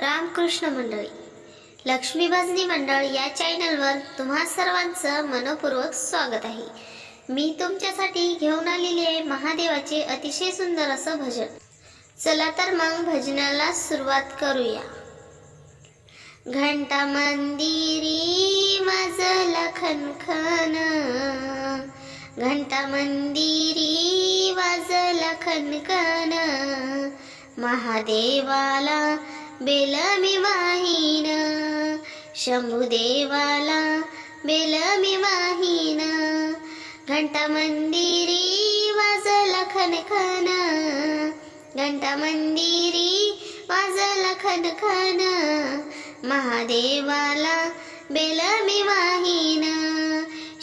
रामकृष्ण मंडळी. लक्ष्मी भजनी मंडळ या चॅनलवर तुम्हा सर्वांचं मनपूर्वक स्वागत आहे. मी तुमच्यासाठी घेऊन आलेली आहे महादेवाचे अतिशय सुंदर असं भजन. चला तर मग भजनाला सुरुवात करूया. घंटा मंदिरी वाजला खनखन घंटा मंदिरी वाजला खनखन महादेवाला बेल मी वाहीन शंभुदेवाला बेल मी वाहीन घंटा मंदिरी वाजला खनखन घंटा मंदिरी वाजला खनखन महादेवाला बेल मी वाहीन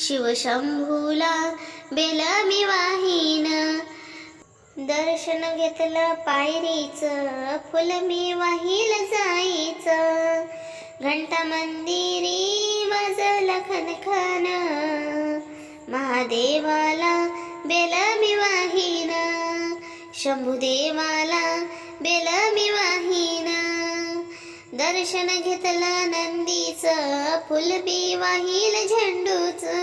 शिवशंभूला बेल मी वाहीन दर्शन घेतलं पायरीचं फुल मी वाहिल जायचं घंटा मंदिरी वाजलं खनखन. महादेवाला बेल मी वाहीन. शंभुदेवाला बेल मी वाहीन. दर्शन घेतलं नंदीचं फुल मी वाहिल झेंडूचं.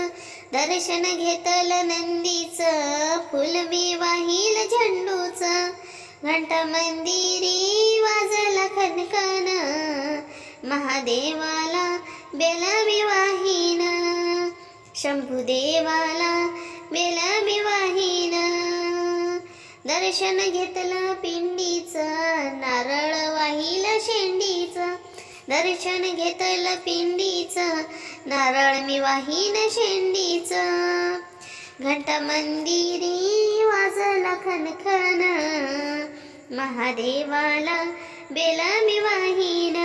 दर्शन घेतलं नंदीचं फुल वाहील वाहिल झेंडूचं. घंटा मंदिरी वाजला खनकन महादेवाला बेला विवाहीन वाहीन. शंभुदेवाला बेला विवाहीन दर्शन घेतलं पिंडीचं नारळ वाहिल शेंडीचं. दर्शन घेतलं पिंडी पिंडीचं नारळ मी वाहीन शेंडीचं. घट मंदिरी वाजला खनखन. महादेवाला बेला मी वाहीन.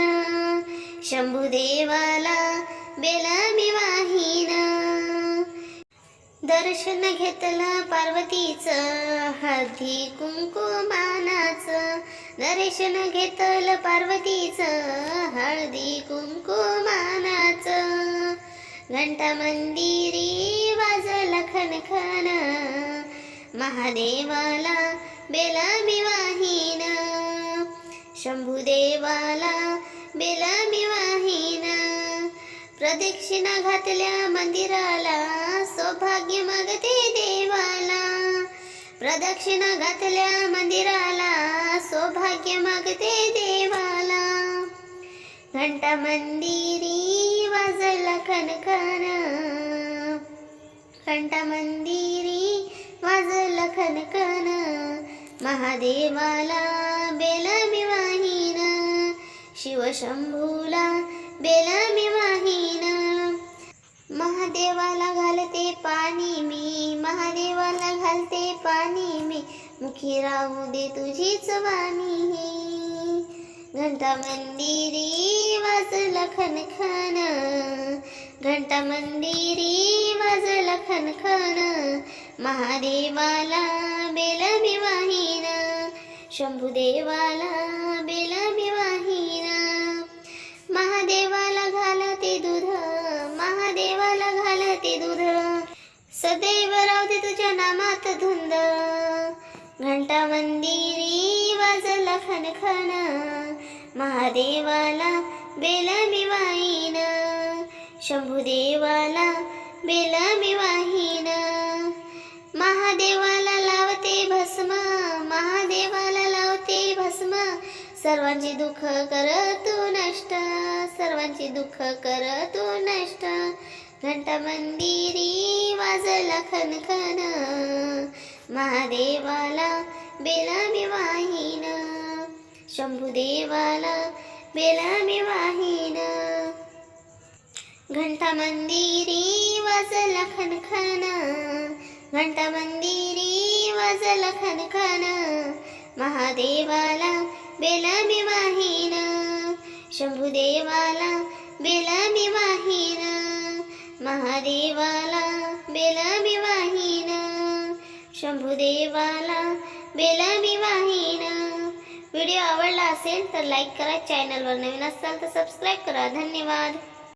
शंभुदेवाला बेला मी वाहीन. दर्शन घेतलं पार्वतीचं हळदी कुंकुमानाचं. दर्शन घेतलं पार्वतीचं हळदी कुंकुमानाचं. घंटा मंदिरी वाजला खनखन. महादेवाला बेला मी वाहीन. शंभुदेवाला बेला मी प्रदक्षिणा घातल्या मंदिराला सौभाग्य मागते देवाला. प्रदक्षिणा घातल्या मंदिराला सौभाग्य मागते देवाला. घंटा मंदिरी वाजला खनखन. घंटा मंदिरी वाजला खनखन. महादेवाला बेला मी शिवशंभूला बेलामी मी महादेवाला घालते पाणी मी महादेवाला घालते पाणी मी. मुखी राहू दे तुझीच वाणी. घंटा मंदिरी वाजला खनखन घंटा मंदिरी वाजला खनखन महादेवाला बेला मी वाहीन शंभुदेवाला बेल सदैव राहते तुझ्या नामात धुंद. घंटा मंदिरी वाजला खनखन महादेवाला बेल मी वाहीन. शंभुदेवाला बेल मी महादेवाला लावते भस्म. महादेवाला लावते भस्म. सर्वांची दुःख कर तू नष्ट सर्वांची दुःख कर तू नष्ट. घंटा मंदिरी वाजला खनखन महादेवाला बेला मी वाहीन. शंभुदेवाला बेला मी वाहीन. घंटा मंदिरी वाजला खनखन घंटा मंदिरी वाजला खनखन. महादेवाला बेला मी वाहीन शंभुदेवाला बेला मी वाहीन महादेवाला बेला मी वाहीन शंभुदेवाला बेला मी वाहीन. व्हिडिओ आवडला असेल तर लाईक करा चॅनलवर नवीन असाल तर सबस्क्राईब करा. धन्यवाद.